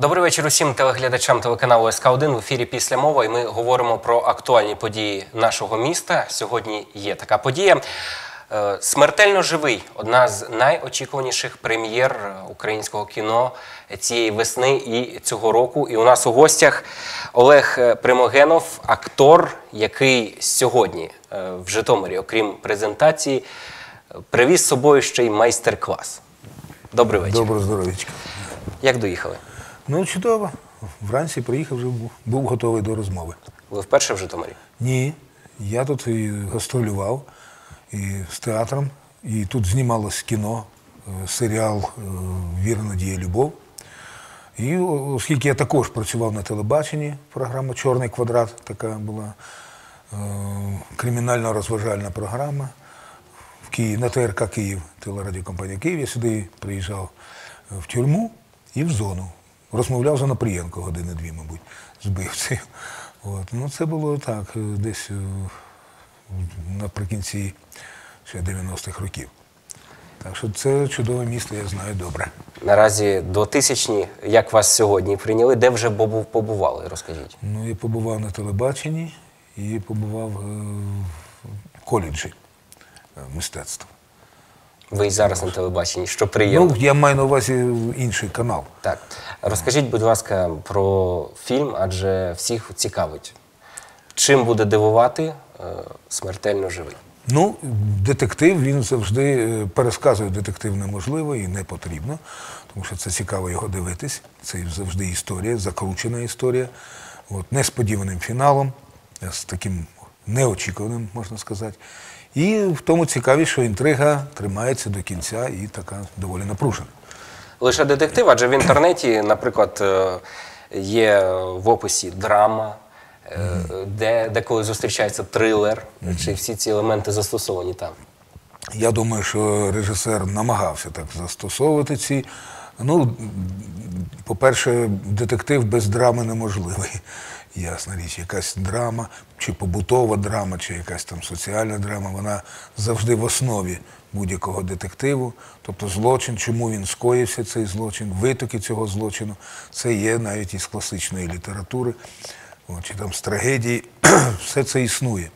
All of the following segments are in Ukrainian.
Добрий вечір усім телеглядачам телеканалу СК 1 в ефірі після мова. І ми говоримо про актуальні події нашого міста. Сьогодні є така подія. Е, Смертельно живий одна з найочікуваніших прем'єр українського кіно цієї весни і цього року. І у нас у гостях Олег е, Примогенов, актор, який сьогодні е, в Житомирі, окрім презентації, привіз з собою ще й майстер-клас. Добрий вечір. Доброго здоров'ячка. Як доїхали? Ну, чудово. Вранці приїхав, вже був, був готовий до розмови. Ви вперше в Житомирі? Ні, я тут і гастролював і з театром, і тут знімалось кіно, е, серіал е, Віра, Надія, Любов. І оскільки я також працював на телебаченні, програма Чорний квадрат така була е, кримінально розважальна програма в Києві, на ТРК Київ, телерадіокомпанія Київ. Я сюди приїжджав в тюрму і в зону. Розмовляв з Онопрієнко години-дві, мабуть, з вбивцею. От. Ну, це було так, е, десь е, наприкінці ще 90-х років. Так що це чудове місто, я знаю добре. Наразі до тисячні, як вас сьогодні прийняли, де вже побували, розкажіть. Ну, я побував на телебаченні і побував е, в коледжі мистецтва. Ви і зараз на телебаченні, що приємно. Ну, я маю на увазі інший канал. Так, розкажіть, будь ласка, про фільм, адже всіх цікавить. Чим буде дивувати е, смертельно живий? Ну, детектив він завжди е, пересказує детектив неможливо і не потрібно, тому що це цікаво його дивитись. Це завжди історія, закручена історія, от, несподіваним фіналом, е, з таким неочікуваним, можна сказати. І в тому цікавість, що інтрига тримається до кінця і така доволі напружена. Лише детектив, адже в інтернеті, наприклад, е, є в описі драма, е, де деколи зустрічається трилер, чи всі ці елементи застосовані там. Я думаю, що режисер намагався так застосовувати ці. Ну, по-перше, детектив без драми неможливий. Ясна річ, якась драма, чи побутова драма, чи якась там соціальна драма, вона завжди в основі будь-якого детективу. Тобто злочин, чому він скоївся, цей злочин, витоки цього злочину, це є навіть із класичної літератури, чи там з трагедії, все це існує.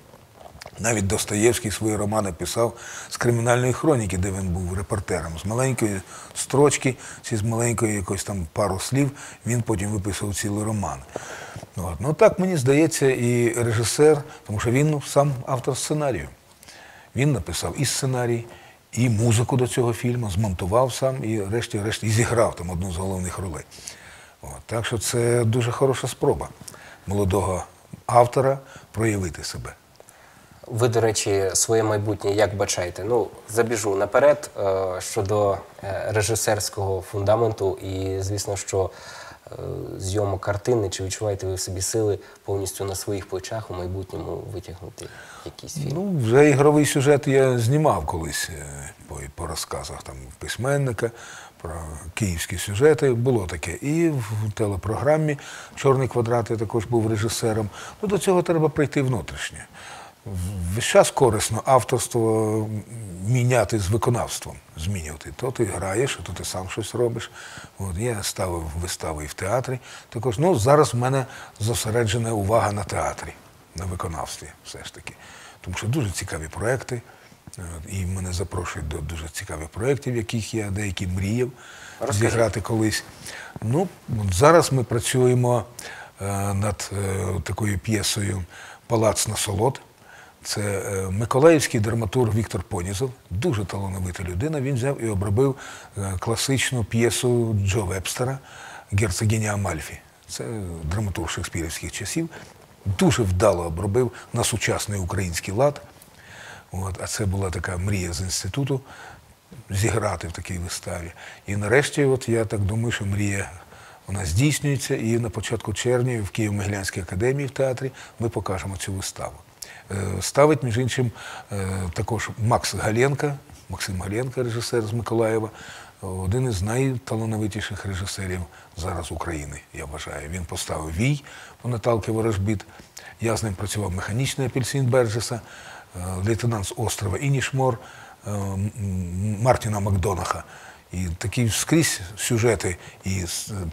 Навіть Достоєвський свої романи писав з кримінальної хроніки, де він був репортером. З маленької строчки чи з маленької якось там пару слів він потім виписував цілий роман. От. Ну так мені здається, і режисер, тому що він ну, сам автор сценарію. Він написав і сценарій, і музику до цього фільму, змонтував сам і решті-решт і зіграв там одну з головних ролей. От. Так що це дуже хороша спроба молодого автора проявити себе. Ви, до речі, своє майбутнє як бачаєте? Ну, забіжу наперед е, щодо е, режисерського фундаменту, і звісно, що е, зйомок картини, чи відчуваєте ви в собі сили повністю на своїх плечах у майбутньому витягнути якийсь фільм? Ну, вже ігровий сюжет я знімав колись по, по розказах там письменника про київські сюжети. Було таке. І в телепрограмі Чорний квадрат я також був режисером. Ну, до цього треба прийти внутрішнє. Весь час корисно авторство міняти з виконавством, змінювати. То ти граєш, то ти сам щось робиш. От, я ставив вистави і в театрі. Також ну, зараз в мене зосереджена увага на театрі, на виконавстві все ж таки. Тому що дуже цікаві проекти. І мене запрошують до дуже цікавих проєктів, яких я деякі мріяв Розкажіть. зіграти колись. Ну, от зараз ми працюємо е, над е, такою п'єсою Палац насолод. Це е, миколаївський драматург Віктор Понізов, дуже талановита людина. Він взяв і обробив е, класичну п'єсу Джо Вебстера Герцогиня Амальфі. Це драматург шекспірівських часів. Дуже вдало обробив на сучасний український лад. От, а це була така мрія з інституту зіграти в такій виставі. І нарешті, от я так думаю, що мрія вона здійснюється, і на початку червня в Києво-Могилянській академії в театрі ми покажемо цю виставу. Е, Ставить, між іншим, е, також Макс Галенка, Максим Галенка, режисер з Миколаєва, один із найталановитіших режисерів зараз України, я вважаю. Він поставив Вій по Наталки Ворожбіт. Я з ним працював механічний апельсин Берджеса, е, лейтенант з острова Інішмор, Мартіна Макдонаха. І такі скрізь сюжети і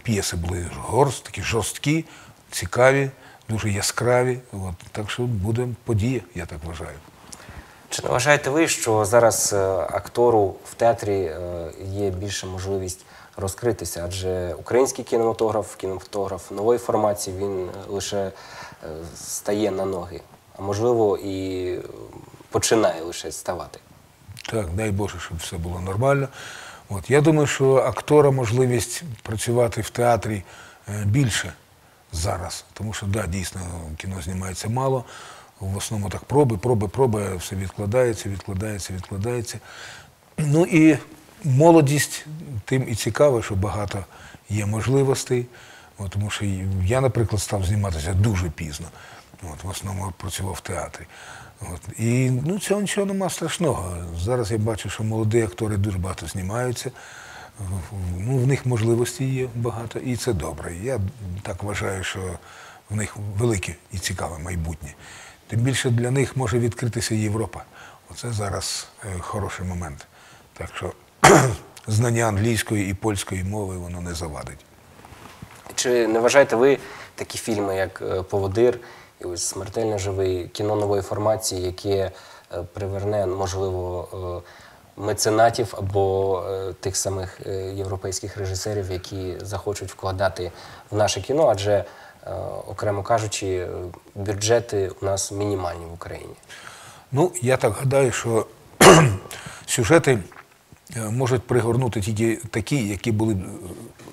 п'єси були горст, такі жорсткі, цікаві, дуже яскраві. От, так що буде подія, я так вважаю. Чи не вважаєте ви, що зараз е, актору в театрі е, є більша можливість розкритися? Адже український кінематограф, кінематограф нової формації, він е, лише стає на ноги, а можливо і починає лише ставати. Так, дай Боже, щоб все було нормально. От, я думаю, що актора можливість працювати в театрі більше зараз. Тому що, да, дійсно, кіно знімається мало. В основному так проби, проби, проби, все відкладається, відкладається, відкладається. Ну і молодість тим і цікаво, що багато є можливостей. От, тому що я, наприклад, став зніматися дуже пізно. От, в основному працював в театрі. От, і ну, цього нічого нема страшного. Зараз я бачу, що молоді актори дуже багато знімаються. Ну, в них можливості є багато, і це добре. Я так вважаю, що в них велике і цікаве майбутнє. Тим більше для них може відкритися Європа. Оце зараз е, хороший момент. Так що знання англійської і польської мови воно не завадить. Чи не вважаєте ви такі фільми, як е, Поводир і ось смертельно живий кіно нової формації, яке е, приверне, можливо, меценатів або е, тих самих е, європейських режисерів, які захочуть вкладати в наше кіно, адже, е, окремо кажучи, бюджети у нас мінімальні в Україні. Ну, я так гадаю, що сюжети можуть пригорнути тільки такі, які були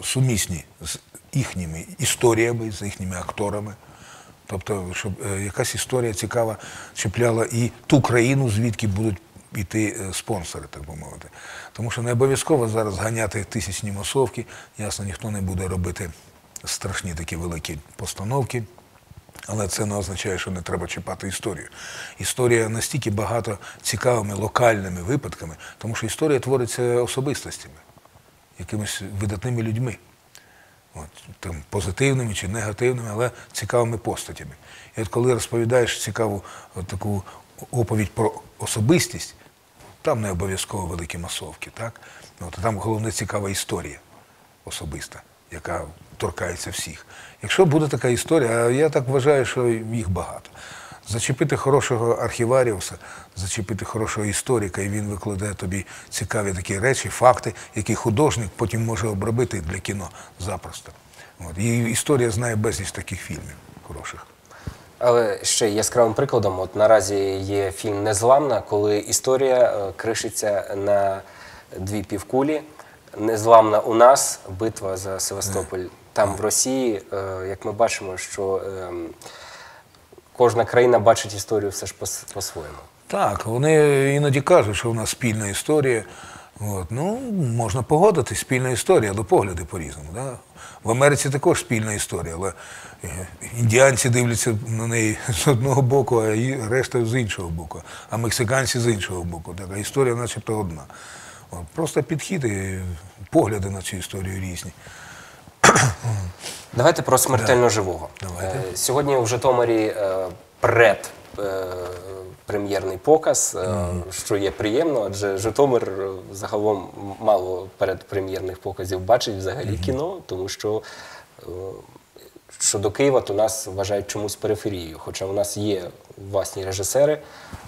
сумісні з їхніми історіями, з їхніми акторами. Тобто, щоб якась історія цікава чіпляла і ту країну, звідки будуть йти е, спонсори, так би мовити. Тому що не обов'язково зараз ганяти тисячні масовки. Ясно, ніхто не буде робити страшні такі великі постановки. Але це не означає, що не треба чіпати історію. Історія настільки багато цікавими локальними випадками, тому що історія твориться особистостями, якимись видатними людьми. От, там, позитивними чи негативними, але цікавими постатями. І от коли розповідаєш цікаву от таку оповідь про особистість, там не обов'язково великі масовки, так? От, там головне цікава історія особиста, яка торкається всіх. Якщо буде така історія, а я так вважаю, що їх багато. Зачепити хорошого архіваріуса, зачепити хорошого історика, і він викладає тобі цікаві такі речі, факти, які художник потім може обробити для кіно запросто. От. І історія знає безліч таких фільмів хороших. Але ще яскравим прикладом, от наразі є фільм Незламна, коли історія е, кришиться на дві півкулі. Незламна у нас, битва за Севастополь. Там в Росії, е, як ми бачимо, що ем, кожна країна бачить історію все ж по-своєму. Так, вони іноді кажуть, що в нас спільна історія. От, ну, можна погодитись, спільна історія, але погляди по-різному. Да? В Америці також спільна історія, але індіанці дивляться на неї з одного боку, а решта з іншого боку, а мексиканці з іншого боку. Так, а історія начебто одна. От, просто підхід і погляди на цю історію різні. Давайте про смертельно живого. Давайте. Е, Сьогодні в Житомирі е, пред е, прем'єрний показ, е, що є приємно, адже Житомир е, загалом мало передпрем'єрних показів бачить взагалі кіно, тому що е, щодо Києва, то нас вважають чомусь периферією. Хоча у нас є власні режисери.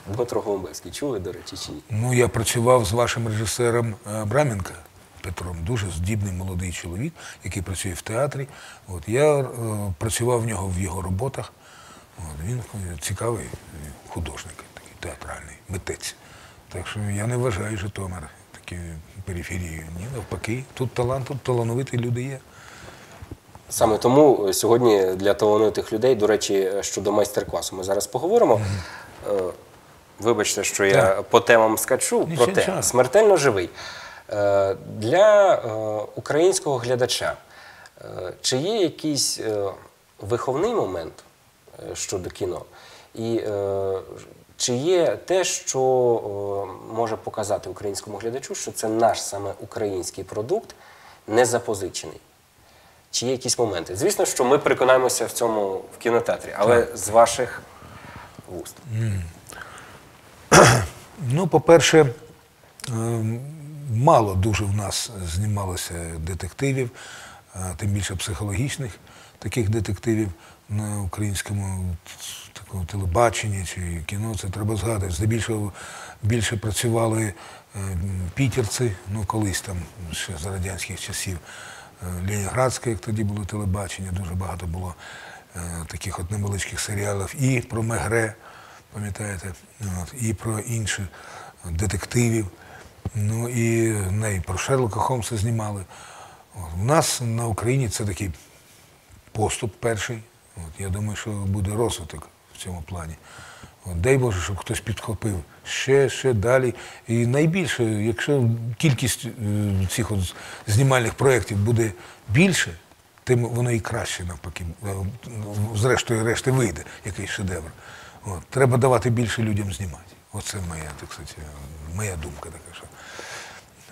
Дмитро Голубевський, чули, до речі, чи ні? Ну, я працював з вашим режисером е, Браменка Петром, дуже здібний молодий чоловік, який працює в театрі. От, я е, працював в нього в його роботах. От, він цікавий художник, такий театральний, митець. Так що я не вважаю Житомир такою периферією. Ні, навпаки, тут талант, тут талановиті люди є. Саме тому е, сьогодні для талановитих людей, до речі, е, щодо майстер-класу, ми зараз поговоримо. Е, Вибачте, що я по темам скачу, проте нічого. смертельно живий. Для українського глядача чи є якийсь виховний момент щодо кіно? І чи є те, що може показати українському глядачу, що це наш саме український продукт, не запозичений? Чи є якісь моменти? Звісно, що ми переконаємося в цьому в кінотеатрі, але з ваших вуст. Ну, по-перше, ем, мало дуже в нас знімалося детективів, тим більше психологічних таких детективів на українському такому телебаченні чи кіно. Це треба згадати. Здебільшого більше працювали е, пітерці, ну колись там ще за радянських часів. Е, Ленінградське, як тоді було телебачення, дуже багато було е, таких от невеличких серіалів. І про Мегре, пам'ятаєте, і про інших детективів. Ну і не, і про Шерлока Холмса знімали. У нас на Україні це такий поступ перший. От, я думаю, що буде розвиток в цьому плані. От, дай Боже, щоб хтось підхопив ще, ще далі. І найбільше, якщо кількість е, цих знімальних проєктів буде більше, тим воно і краще навпаки. Е, Зрештою, решти вийде якийсь шедевр. От, треба давати більше людям знімати. Оце моя, так сказати, моя думка така. Що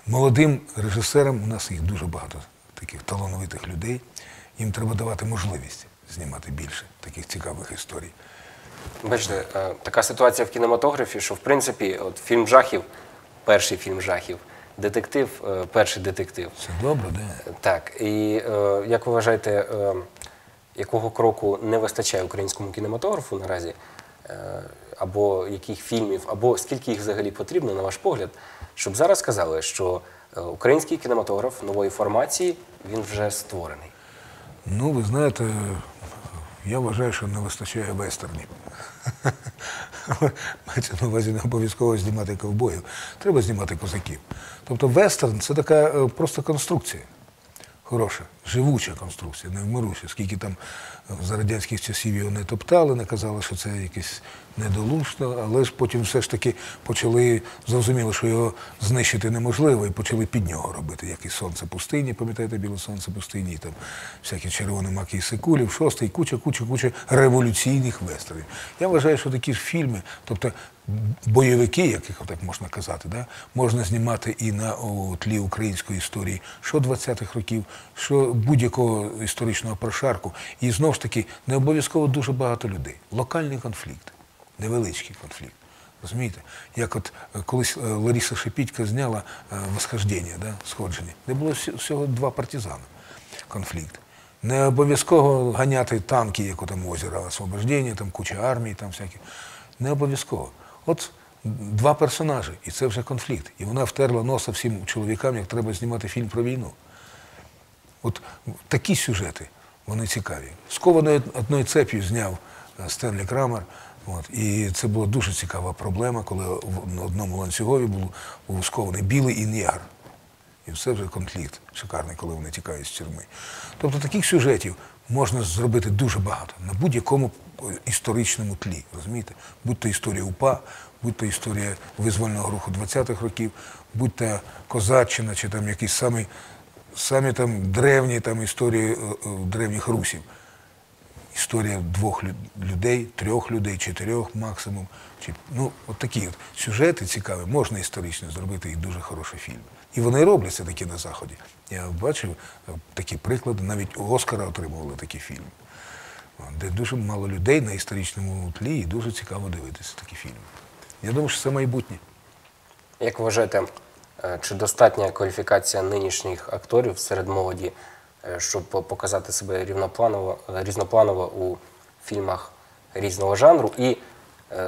молодим режисерам у нас їх дуже багато таких талановитих людей. Їм треба давати можливість знімати більше таких цікавих історій. Бачите, е, така ситуація в кінематографі, що в принципі, от фільм жахів, перший фільм жахів, детектив, е, перший детектив. Це добре, да? Так, і е, як ви вважаєте, якого кроку не вистачає українському кінематографу наразі, або яких фільмів, або скільки їх взагалі потрібно, на ваш погляд, щоб зараз сказали, що український кінематограф нової формації він вже створений. Ну, ви знаєте, я вважаю, що не вистачає вестернів. Мається на увазі не обов'язково знімати ковбоїв. Треба знімати козаків. Тобто вестерн це така е, просто конструкція. Хороша, живуча конструкція, невмируща. Скільки там е, за радянських часів його не топтали, не казали, що це якесь недолушно, але ж потім все ж таки почали зрозуміло, що його знищити неможливо, і почали під нього робити, як і сонце пустині, пам'ятаєте, біле сонце пустині, і там всякі червоні маки і сикулів, шостий, куча, куча, куча революційних вестернів. Я вважаю, що такі ж фільми, тобто бойовики, яких так можна казати, да, можна знімати і на тлі української історії, що 20-х років, що будь-якого історичного прошарку. І знову ж таки, не обов'язково дуже багато людей. Локальний конфлікт, невеличкий конфлікт. Розумієте? Як от е, колись е, Лариса Шепітька зняла е, «Восхождення», да, сходження, де було всього два партизани конфлікт. Не обов'язково ганяти танки, як у там озеро освобождення, там куча армій, там всякі. Не обов'язково. От два персонажі, і це вже конфлікт. І вона втерла носа всім чоловікам, як треба знімати фільм про війну. От такі сюжети, вони цікаві. Скованою одною цеп'ю зняв е, Стенлі Крамер. От, і це була дуже цікава проблема, коли в- одному ланцюгові був, був скований білий і негр. І все вже конфлікт шикарний, коли вони тікають з тюрми. Тобто таких сюжетів можна зробити дуже багато на будь-якому історичному тлі. Розумієте? Будь то історія УПА, будь то історія визвольного руху 20-х років, будь то Козаччина, чи там якісь самі, самі там древні там, історії е, е, древніх русів історія двох людей, трьох людей, чотирьох максимум. Чи, ну, от такі от сюжети цікаві, можна історично зробити і дуже хороший фільм. І вони робляться такі на Заході. Я бачив е, такі приклади, навіть у Оскара отримували такі фільми, де дуже мало людей на історичному тлі і дуже цікаво дивитися такі фільми. Я думаю, що це майбутнє. Як ви вважаєте, е, чи достатня кваліфікація нинішніх акторів серед молоді, е, щоб показати себе рівнопланово, е, різнопланово у фільмах різного жанру? І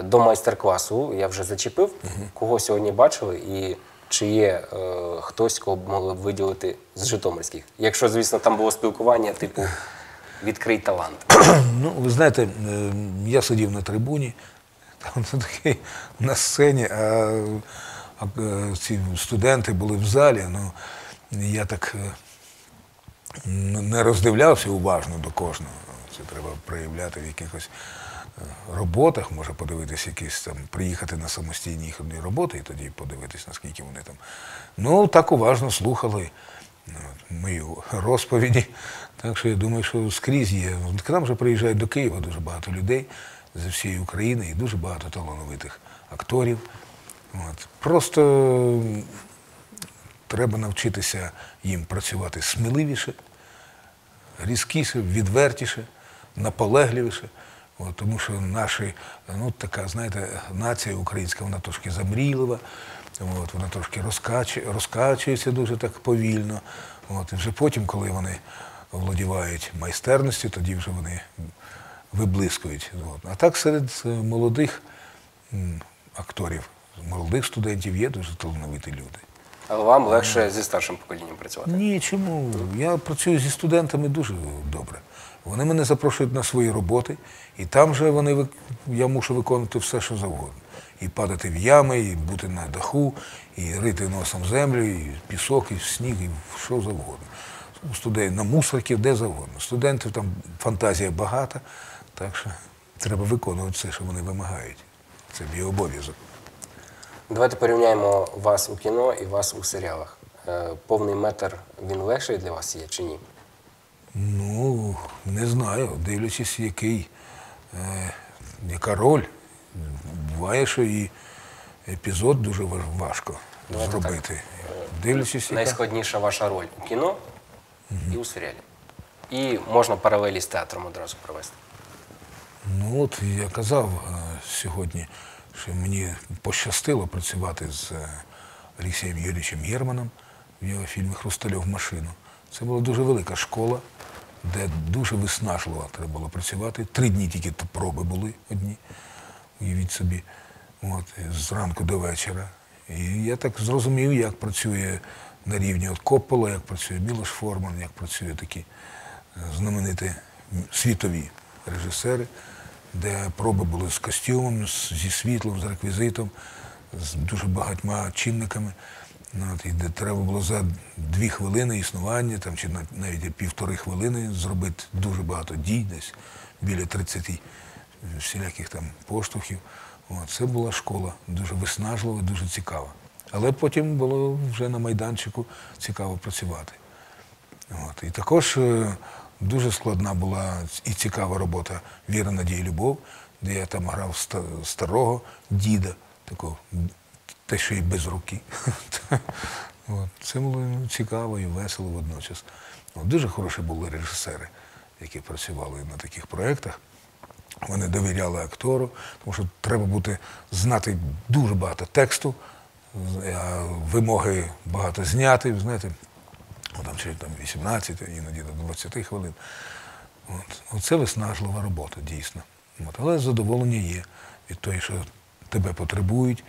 до майстер-класу я вже зачепив, кого сьогодні бачили, і чи є е, хтось, кого б могли б виділити з Житомирських? Якщо, звісно, там було спілкування, типу відкрий талант. Ну, ви знаєте, е, я сидів на трибуні, там такий на сцені, а, е, ці студенти були в залі. Ну, я так е, не роздивлявся уважно до кожного. Це треба проявляти в якихось е, роботах, може подивитися якісь там, приїхати на самостійні їхні роботи і тоді подивитись, наскільки вони там. Ну, так уважно слухали ну, мою розповіді. Так що я думаю, що скрізь є. К нам вже приїжджають до Києва дуже багато людей з всієї України і дуже багато талановитих акторів. От. Просто треба навчитися їм працювати сміливіше, різкіше, відвертіше, наполегливіше. От, тому що наші, ну така, знаєте, нація українська, вона трошки замрійлива. От, вона трошки розкачує, розкачується дуже так повільно. От, і вже потім, коли вони володівають майстерністю, тоді вже вони виблискують. От. А так серед е, молодих акторів, молодих студентів є дуже талановиті люди. Але вам легше зі старшим поколінням працювати. Ні, чому? Я працюю зі студентами дуже добре. Вони мене запрошують на свої роботи, і там же вони, я мушу виконувати все, що завгодно. І падати в ями, і бути на даху, і рити носом землю, і пісок, і сніг, і що завгодно. У студентів на мусорки, де завгодно. Студентів там фантазія багата, так що треба виконувати все, що вони вимагають. Це мій обов'язок. Давайте порівняємо вас у кіно і вас у серіалах. Е, Повний метр він легший для вас є чи ні? Ну, не знаю, дивлячись, який, е, яка роль. Буває, що і епізод дуже важко Давайте зробити. Дивлячись, яка... Найскладніша ваша роль у кіно і у серіалі. І можна паралелі з театром одразу провести. Ну от я казав е, сьогодні, що мені пощастило працювати з е, Олексієм Юрійовичем Германом в його фільмі Хрустальов машину. Це була дуже велика школа, де дуже виснажливо треба було працювати. Три дні тільки проби були одні, уявіть собі, от, зранку до вечора. І я так зрозумів, як працює на рівні от Коппола, як працює Мілош Форман, як працює такі е, знамениті світові режисери, де проби були з костюмом, зі світлом, з реквізитом, з дуже багатьма чинниками. Ну, от, і де треба було за дві хвилини існування, там, чи навіть півтори хвилини зробити дуже багато дій, десь біля 30 всіляких там поштовхів. Це була школа дуже виснажлива, дуже цікава. Але потім було вже на майданчику цікаво працювати. От. І також е, дуже складна була і цікава робота Віра, Надія, Любов, де я там грав старого діда, такого, те, що і без руки. Це було цікаво і весело водночас. Дуже хороші були режисери, які працювали на таких проєктах. Вони довіряли актору, тому що треба бути знати дуже багато тексту, вимоги багато зняти, знаєте, ну, там ще там 18, іноді до 20 хвилин. От. Оце виснажлива робота, дійсно. От. Але задоволення є від того, що тебе потребують,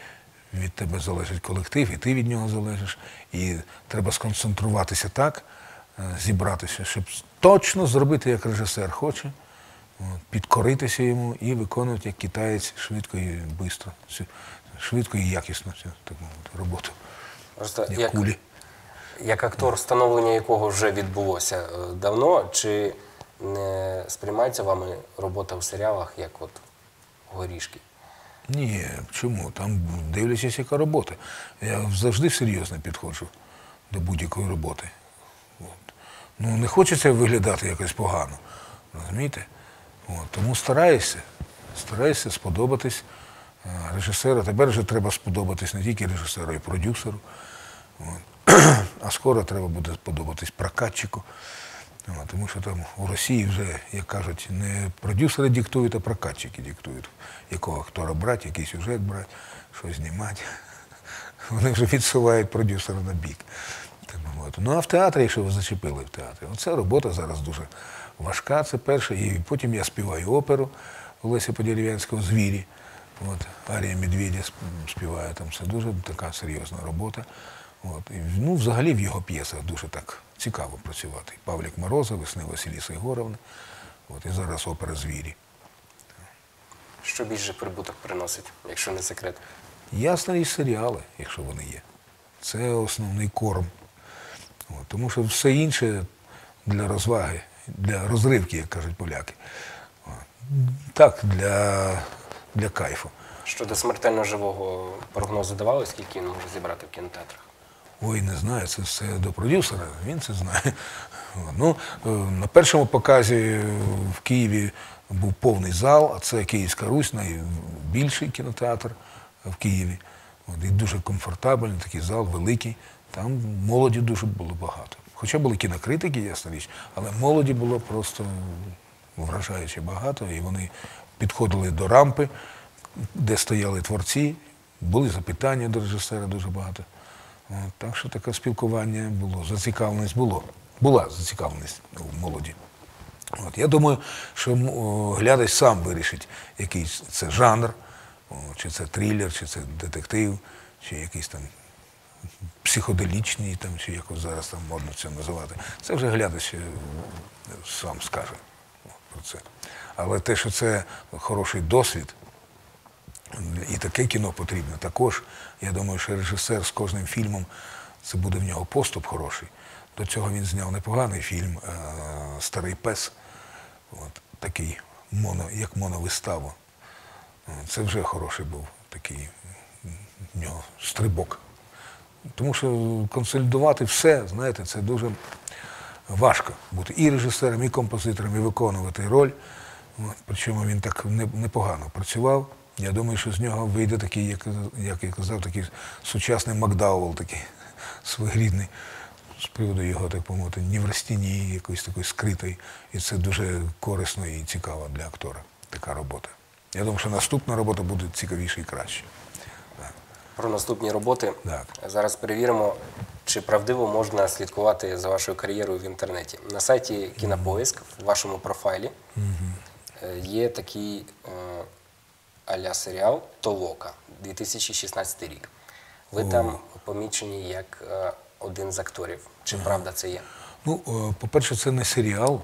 від тебе залежить колектив, і ти від нього залежиш. І треба сконцентруватися так, е, зібратися, щоб точно зробити, як режисер хоче, підкоритися йому і виконувати як китаєць швидко і швидко, швидко і якісно всю так мовити, роботу, Просто як як, кулі. як актор, встановлення якого вже відбулося е, давно, чи не сприймається вами робота в серіалах як от горішки? Ні, чому? Там дивлячись, яка робота. Я завжди серйозно підходжу до будь-якої роботи. От. Ну, не хочеться виглядати якось погано. Розумієте? От. Тому стараюся. Стараюся сподобатись е, режисеру. Тепер вже треба сподобатись не тільки режисеру, а й продюсеру. От. А скоро треба буде сподобатись прокатчику. От, Тому що там у Росії вже, як кажуть, не продюсери диктують, а прокатчики диктують, якого актора брати, який сюжет брати, що знімати. Вони вже відсувають продюсера на бік. Ну а в театрі, якщо ви зачепили в театрі, оце робота зараз дуже важка, це перше. І потім я співаю оперу Олеся Подерев'янського Звірі. От, Арія Медведя сп- співає там. Це дуже така серйозна робота. От. І, ну, взагалі в його п'єсах дуже так цікаво працювати. Павлік Морозов, Весни Василіса Єгоровна. От, і зараз опера Звірі. Що більше прибуток приносить, якщо не секрет? Ясно, і серіали, якщо вони є. Це основний корм. От, тому що все інше для розваги, для розривки, як кажуть поляки. Так, для, для кайфу. Щодо смертельно живого прогнозу давали, скільки він може зібрати в кінотеатрах? Ой, не знаю, це все до продюсера, він це знає. Ну, е, на першому показі в Києві був повний зал, а це Київська Русь, найбільший кінотеатр в Києві. І дуже комфортабельний такий зал, великий. Там молоді дуже було багато. Хоча були кінокритики, ясна річ, але молоді було просто вражаюче багато, і вони підходили до рампи, де стояли творці, Були запитання до режисера дуже багато. Так що таке спілкування було, зацікавленість було. Була зацікавленість у молоді. От, я думаю, що глядач сам вирішить, який це жанр, чи це трилер, чи це детектив, чи якийсь там психоделічний, там, чи якось зараз там модно це називати. Це вже глядач е, сам скаже про це. Але те, що це хороший досвід, і таке кіно потрібно також. Я думаю, що режисер з кожним фільмом це буде в нього поступ хороший. До цього він зняв непоганий фільм е, Старий пес. От, такий моно, як моновистава. Е, Це вже хороший був такий в нього стрибок. Тому що консолідувати все, знаєте, це дуже важко бути і режисером, і композитором, і виконувати роль. Причому він так непогано працював. Я думаю, що з нього вийде такий, як, як я казав, такий сучасний Макдауел, такий своєрідний, з приводу його, так би мовити, неврастінії, якоїсь такої скритої. І це дуже корисно і цікаво для актора, така робота. Я думаю, що наступна робота буде цікавіша і краще. Про наступні роботи Так. зараз перевіримо, чи правдиво можна слідкувати за вашою кар'єрою в інтернеті. На сайті Кінопоиск в вашому профайлі е, є такий е, а-ля серіал Толока 2016 рік. Ви там помічені як е, один з акторів. Чи правда це є? Ну, по-перше, це не серіал,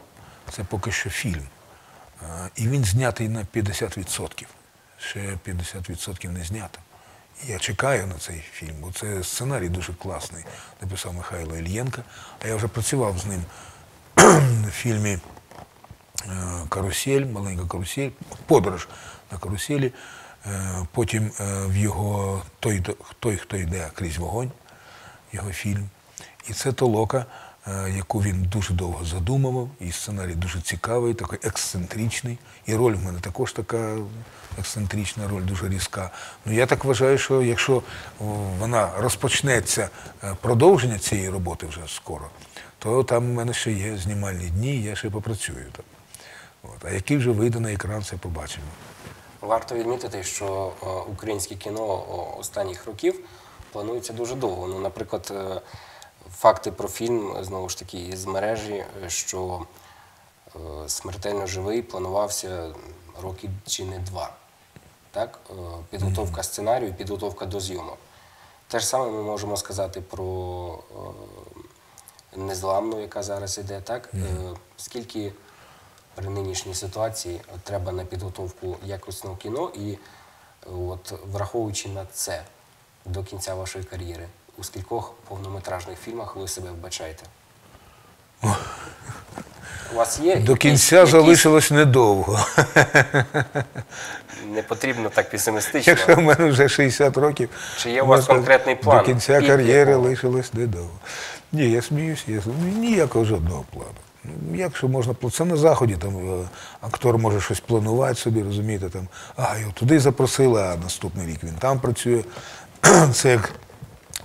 це поки що фільм. І він знятий на 50%. Ще 50% не знято. Я чекаю на цей фільм, бо це сценарій дуже класний. Написав Михайло Ільєнко. А я вже працював з ним в фільмі е, Карусель, маленька карусель, подорож на каруселі. Е, Потім е, в його той, той, хто йде крізь вогонь, його фільм. І це толока, яку він дуже довго задумував, і сценарій дуже цікавий, такий ексцентричний. І роль в мене також така ексцентрична роль, дуже різка. Ну я так вважаю, що якщо вона розпочнеться е, продовження цієї роботи вже скоро, то там в мене ще є знімальні дні, я ще попрацюю там. От. А який вже вийде на екран, це побачимо. Варто відмітити, що е, українське кіно останніх років планується дуже довго. Ну, наприклад, е, факти про фільм знову ж таки з мережі, що е, смертельно живий планувався роки чи не два. Так? Е, Підготовка сценарію, підготовка до зйомок. Те ж саме ми можемо сказати про е, незламну, яка зараз іде. Так? Скільки при нинішній ситуації треба на підготовку якісного кіно і от, враховуючи на це до кінця вашої кар'єри, у скількох повнометражних фільмах ви себе вбачаєте? У вас є До кінця якісь- залишилось недовго. не потрібно так песимістично. Якщо в мене вже 60 років, Чи є у вас конкретний план? До кінця кар'єри лишилось недовго. Ні, я сміюсь, я сміюсь. ніякого жодного плану. Ну, Якщо можна це на заході, там е, актор може щось планувати собі, розумієте, там, а його туди запросили, а наступний рік він там працює. Це як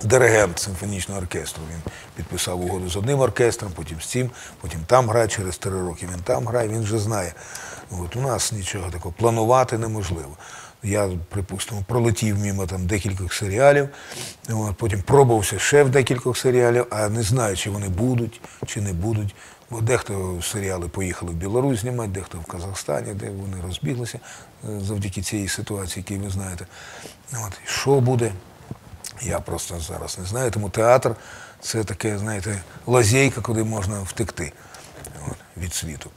диригент симфонічного оркестру. Він підписав угоду з одним оркестром, потім з цим, потім там грає, через три роки він там грає, він вже знає. От, у нас нічого такого планувати неможливо. Я, припустимо, пролетів мимо там декількох серіалів, от, потім пробувався ще в декількох серіалів, а не знаю, чи вони будуть, чи не будуть. Бо дехто серіали поїхали в Білорусь знімати, дехто в Казахстані, де вони розбіглися е, завдяки цій ситуації, які ви знаєте. От, що буде? Я просто зараз не знаю. Тому театр це таке, знаєте, лазейка, куди можна втекти от, від світу.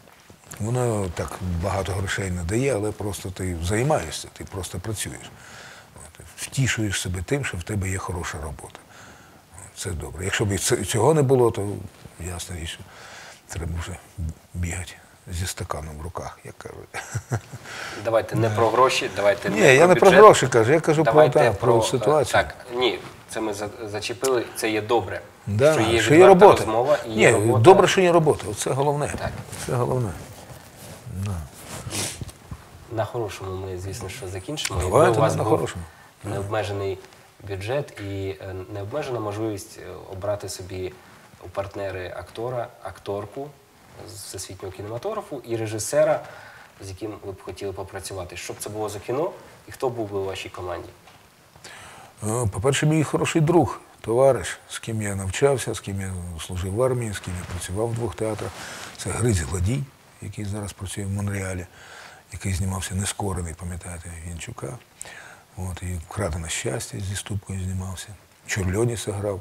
Воно так багато грошей не дає, але просто ти займаєшся, ти просто працюєш. От, втішуєш себе тим, що в тебе є хороша робота. Це добре. Якщо б цього не було, то річ, що треба вже бігати зі стаканом в руках, як кажуть. Давайте не про гроші, давайте Ні, не я про не про гроші кажу, я кажу про, Давайте та, про ситуацію. Так, ні, це ми за- зачепили, це є добре. Да, що є відверта робота. розмова і Ні, є робота. добре, що є робота. Це головне. Так. Це головне. На хорошому ми, звісно, що закінчимо. Давайте у вас на був хорошому. необмежений бюджет і е, необмежена можливість е, обрати собі у партнери актора, акторку всесвітнього кінематографу і режисера, з яким ви б хотіли попрацювати. Що б це було за кіно і хто був би у вашій команді? Е, По-перше, мій хороший друг, товариш, з ким я навчався, з ким я служив в армії, з ким я працював в двох театрах. Це Гризь Гладій, який зараз працює в Монреалі, який знімався нескорений, пам'ятаєте, Вінчука. От, і «Крадене щастя зі Ступкою знімався. Чорльоніса грав е,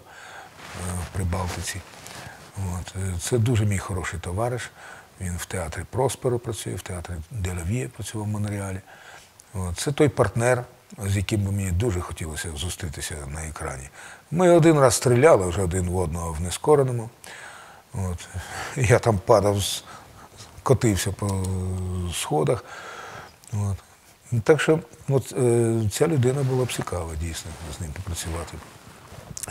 в Прибалтиці. От, е, це дуже мій хороший товариш. Він в театрі Просперо працює, в театрі Делавіє працював в Монреалі. От, це той партнер, з яким би мені дуже хотілося зустрітися на екрані. Ми один раз стріляли вже один в одного в нескореному. От. Я там падав, котився по сходах. От. Ну, Так що от, е, ця людина була б цікава дійсно з ним попрацювати.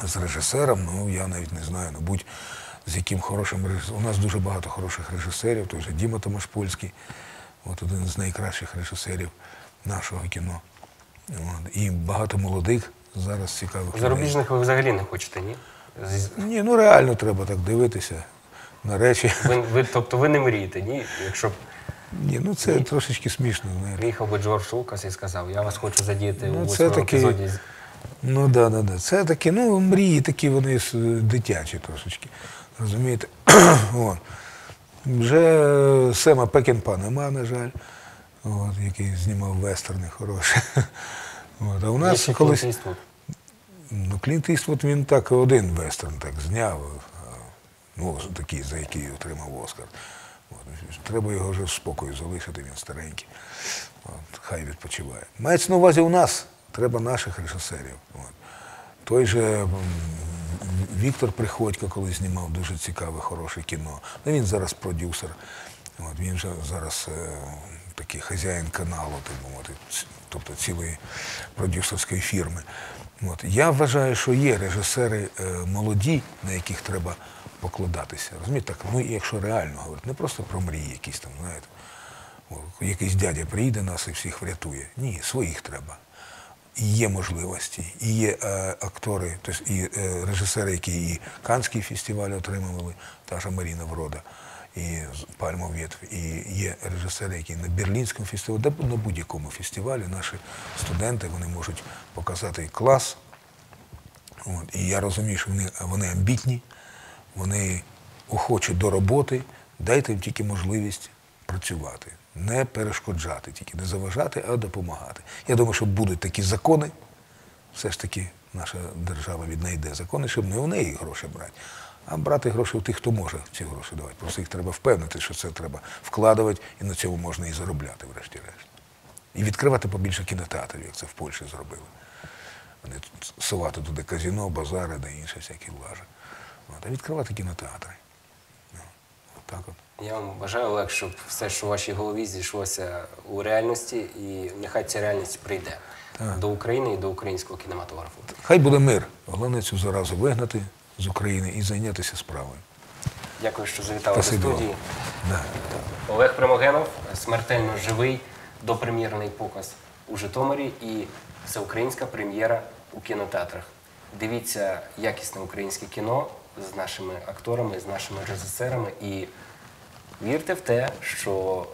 З режисером, ну я навіть не знаю, ну будь з яким хорошим режисером. У нас дуже багато хороших режисерів, той же Діма Томашпольський, от один з найкращих режисерів нашого кіно. От. І багато молодих зараз цікавих. Зарубіжних ви взагалі не хочете, ні? Ні, ну реально треба так дивитися на речі. Ви, ви, тобто ви не мрієте, ні? Якщо Ні, ну це трошечки смішно, знаєте. приїхав би Джордж Лукас і сказав, я вас хочу задіяти Ну, у восьмому такий- епізоді. Ну да, да, да. Це такі, ну, мрії такі вони дитячі трошечки. Розумієте? От. Вже Сема Пекінпа нема, на жаль, от, який знімав вестерни хороші. От. А у нас ще колись. Клінт Іствуд. Ну, Клінт Іствуд, він так один вестерн так зняв, ну, такий, за який отримав Оскар. От, треба його вже в спокою залишити, він старенький. От, хай відпочиває. Мається на увазі у нас, треба наших режисерів. От. Той же Віктор Приходько, коли знімав дуже цікаве, хороше кіно. Ну, він зараз продюсер. От, він же зараз е, такий хазяїн каналу, так мовити, тобто цілої продюсерської фірми. От. Я вважаю, що є режисери е, молоді, на яких треба покладатися. Розумієте, так, ну, якщо реально говорити, не просто про мрії якісь там, знаєте. Якийсь дядя приїде нас і всіх врятує. Ні, своїх треба. Є можливості, і є е, актори, тобто і е, режисери, які і Канський фестиваль отримували, та ж Маріна Врода, і Пальма Ветвь, і є режисери, які на Берлінському фестивалі, да на будь-якому фестивалі наші студенти вони можуть показати клас. От, і я розумію, що вони, вони амбітні, вони охочі до роботи, дайте їм тільки можливість працювати, не перешкоджати, тільки не заважати, а допомагати. Я думаю, що будуть такі закони, все ж таки наша держава віднайде закони, щоб не у неї гроші брати, а брати гроші у тих, хто може ці гроші давати. Просто їх треба впевнити, що це треба вкладувати, і на цьому можна і заробляти, врешті-решт. І відкривати побільше кінотеатрів, як це в Польщі зробили. Вони тут сувати туди казіно, базари да інше всякі влажі. А відкривати кінотеатри. Так. Я вам бажаю, Олег, щоб все, що у вашій голові зійшлося у реальності, і нехай ця реальність прийде до України і до українського кінематографу. Хай буде мир. Головне цю заразу вигнати з України і зайнятися справою. Дякую, що завітали до Спасибо вам. студії. Да. Олег Примогенов, смертельно живий, допрем'єрний показ у Житомирі і всеукраїнська прем'єра у кінотеатрах. Дивіться якісне українське кіно з нашими акторами, з нашими режисерами і вірте в те, що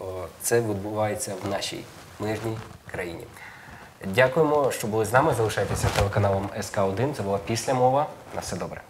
це відбувається в нашій мирній країні. Дякуємо, що були з нами. Залишайтеся телеканалом СК 1 Це була після мова. На все добре.